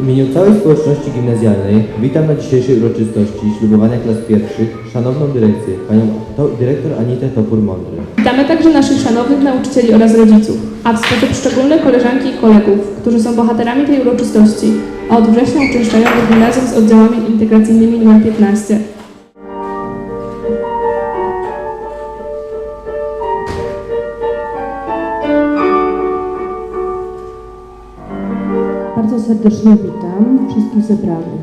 imieniu całej społeczności gimnazjalnej witam na dzisiejszej uroczystości ślubowania klas pierwszych szanowną dyrekcję, panią to, dyrektor Anitę Topór-Mądry. Witamy także naszych szanownych nauczycieli oraz rodziców, a w sposób szczególny koleżanki i kolegów, którzy są bohaterami tej uroczystości, a od września uczęszczają do gimnazjum z oddziałami integracyjnymi nr 15. Bardzo serdecznie witam wszystkich zebranych.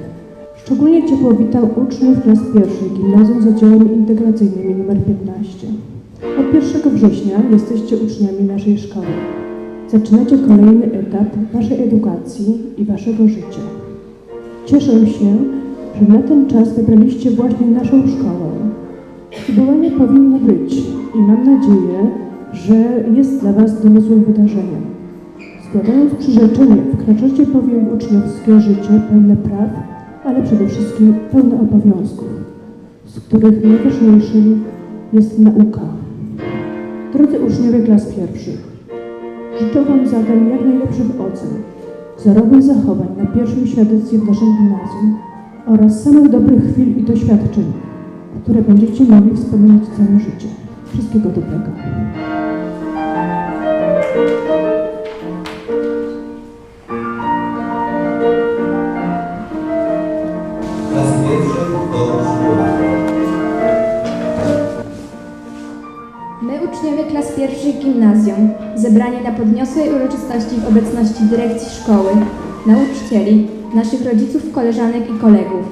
Szczególnie ciepło witam uczniów klas pierwszych gimnazjum z oddziałami integracyjnymi nr 15. Od 1 września jesteście uczniami naszej szkoły. Zaczynacie kolejny etap waszej edukacji i waszego życia. Cieszę się, że na ten czas wybraliście właśnie naszą szkołę. Ślubowanie powinno być i mam nadzieję, że jest dla was domysłym wydarzeniem. Składając przyrzeczenie, wkraczacie bowiem w uczniowskie życie pełne praw, ale przede wszystkim pełne obowiązków, z których najważniejszym jest nauka. Drodzy uczniowie klas pierwszych, życzę Wam zadań jak najlepszych ocen, wzorowych zachowań na pierwszym świadectwie w naszym gimnazjum oraz samych dobrych chwil i doświadczeń, które będziecie mogli wspominać całe życie. Wszystkiego dobrego. Pierwszych gimnazjum, zebrani na podniosłej uroczystości w obecności dyrekcji szkoły, nauczycieli, naszych rodziców, koleżanek i kolegów.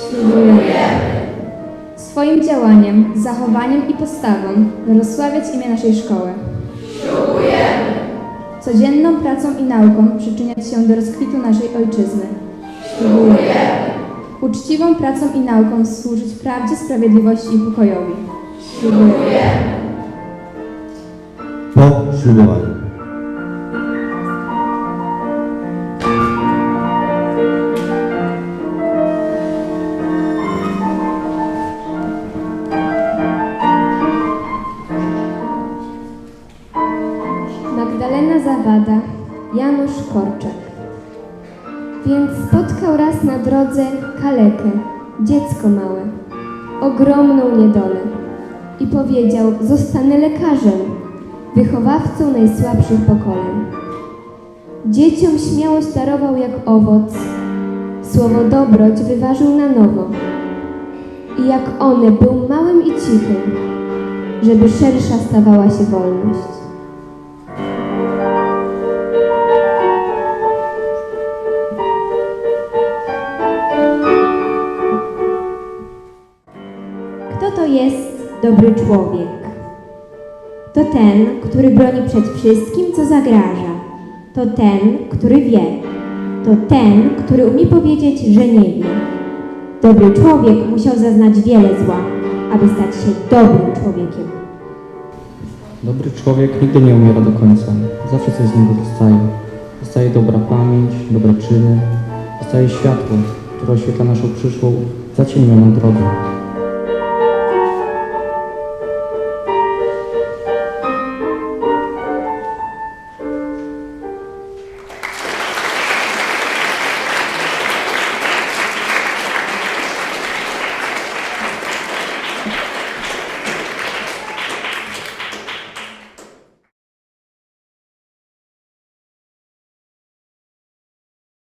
Ślubujemy swoim działaniem, zachowaniem i postawą rozsławiać imię naszej szkoły. Ślubujemy codzienną pracą i nauką przyczyniać się do rozkwitu naszej ojczyzny. Ślubujemy uczciwą pracą i nauką służyć prawdzie, sprawiedliwości i pokojowi. Ślubujemy Ślubowaniu. Magdalena Zawada, Janusz Korczak. Więc spotkał raz na drodze kalekę, dziecko małe, ogromną niedolę i powiedział, zostanę lekarzem, wychowawcą najsłabszych pokoleń. Dzieciom śmiałość darował jak owoc, słowo dobroć wyważył na nowo i jak one był małym i cichym, żeby szersza stawała się wolność. Kto to jest dobry człowiek? To ten, który broni przed wszystkim, co zagraża. To ten, który wie. To ten, który umie powiedzieć, że nie wie. Dobry człowiek musiał zaznać wiele zła, aby stać się dobrym człowiekiem. Dobry człowiek nigdy nie umiera do końca. Zawsze coś z niego dostaje. Dostaje dobra pamięć, dobre czyny. Dostaje światło, które oświetla naszą przyszłą, zaciemnioną drogę.